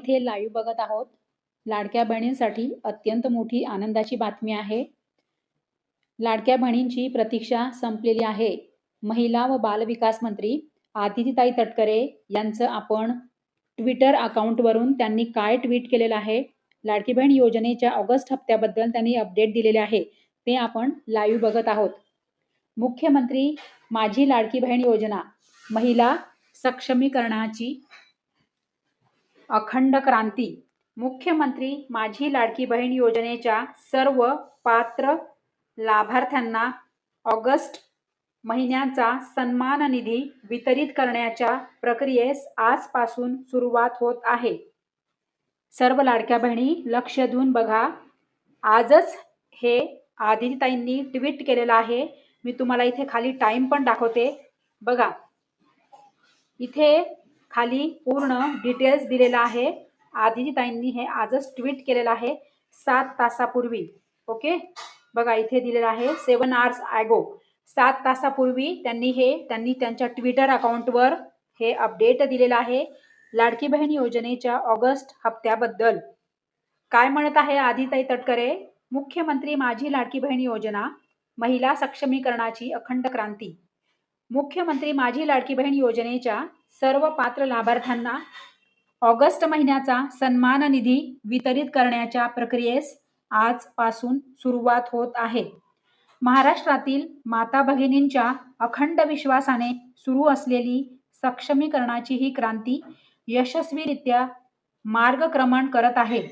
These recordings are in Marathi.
इथे लाईव्ह बघत आहोत. लाडक्या बहिणींसाठी अत्यंत मोठी आनंदाची बातमी आहे. लाडक्या बहिणींची प्रतीक्षा संपलेली आहे. महिला व बालविकास मंत्री आदितीताई तटकरे यांचं आपण ट्विटर अकाउंटवरून त्यांनी काय ट्विट केलेलं आहे? लाडकी बहीण योजनेच्या ऑगस्ट हप्त्याबद्दल त्यांनी अपडेट दिलेले आहे. ते आपण लाईव्ह बघत आहोत. मुख्यमंत्री माझी लाडकी बहीण योजना महिला सक्षमीकरणाची अखंड क्रांती. मुख्यमंत्री माझी लाडकी बहीण योजनेच्या सर्व पात्र लाभार्थ्यांना ऑगस्ट महिन्याचा सन्मान निधी वितरित करण्याच्या प्रक्रियेस आजपासून सुरुवात होत आहे. सर्व लाडक्या बहिणी लक्ष देऊन बघा. आजच हे आदितीताईंनी ट्विट केलेलं आहे. मी तुम्हाला इथे खाली टाईम पण दाखवते. बघा. इथे खाली पूर्ण डिटेल्स दिलेला आहे. आदितीताईंनी हे आजच ट्विट केलेलं आहे. सात तासापूर्वी. ओके बघा इथे दिलेलं आहे. सेवन आवर्स ॲगो सात तासापूर्वी त्यांनी हे त्यांनी त्यांच्या ट्विटर अकाउंटवर हे अपडेट दिलेलं आहे. लाडकी बहीण योजनेच्या ऑगस्ट हप्त्याबद्दल. काय म्हणत आहे आदिताई तटकरे? मुख्यमंत्री माझी लाडकी बहीण योजना महिला सक्षमीकरणाची अखंड क्रांती. मुख्यमंत्री माझी लाडकी बहीण योजनेच्या सर्व पात्र लाभार्थ्यांना ऑगस्ट महिन्याचा सन्मान निधी वितरित करण्याच्या प्रक्रियेस आजपासून सुरुवात होत आहे. महाराष्ट्रातील माता भगिनींच्या अखंड विश्वासाने सुरू असलेली सक्षमीकरणाची ही क्रांती यशस्वीरित्या मार्गक्रमण करत आहे.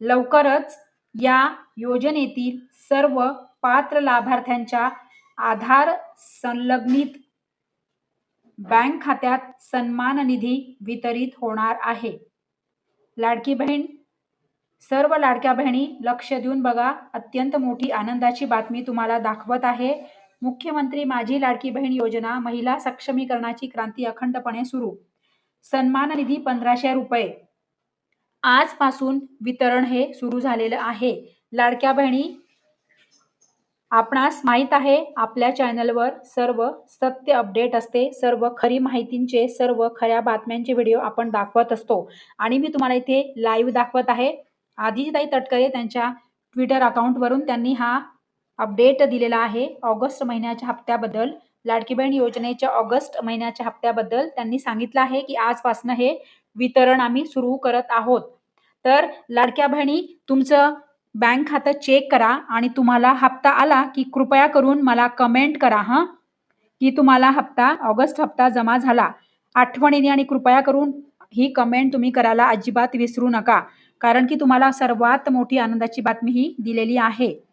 लवकरच या योजनेतील सर्व पात्र लाभार्थ्यांच्या आधार संलग्नित बँक खात्यात सन्मान निधी वितरित होणार आहे. लाडकी बहीण सर्व लाडक्या बहिणी लक्ष देऊन बघा. अत्यंत मोठी आनंदाची बातमी तुम्हाला दाखवत आहे. मुख्यमंत्री माझी लाडकी बहीण योजना महिला सक्षमीकरणाची क्रांती अखंडपणे सुरू. सन्मान निधी पंधराशे रुपये. आजपासून वितरण हे सुरू झालेलं आहे. लाडक्या बहिणी आपणास माहीत आहे आपल्या चॅनलवर सर्व सत्य अपडेट असते सर्व खरी माहितींचे सर्व खऱ्या बातम्यांचे व्हिडिओ आपण दाखवत असतो. आणि मी तुम्हाला इथे लाईव्ह दाखवत आहे. आदितीताई तटकरे त्यांच्या ट्विटर अकाउंटवरून त्यांनी हा अपडेट दिलेला आहे. ऑगस्ट महिन्याच्या हप्त्याबद्दल लाडकी बहीण योजनेच्या ऑगस्ट महिन्याच्या हप्त्याबद्दल त्यांनी सांगितलं आहे की आजपासून हे वितरण आम्ही सुरू करत आहोत. तर लाडक्या बहिणी तुमचं बँक खातं चेक करा आणि तुम्हाला हप्ता आला की कृपया करून मला कमेंट करा हां? की तुम्हाला हप्ता ऑगस्ट हप्ता जमा झाला. आठवणीने आणि कृपया करून ही कमेंट तुम्ही करायला अजिबात विसरू नका. कारण की तुम्हाला सर्वात मोठी आनंदाची बातमी ही दिलेली आहे.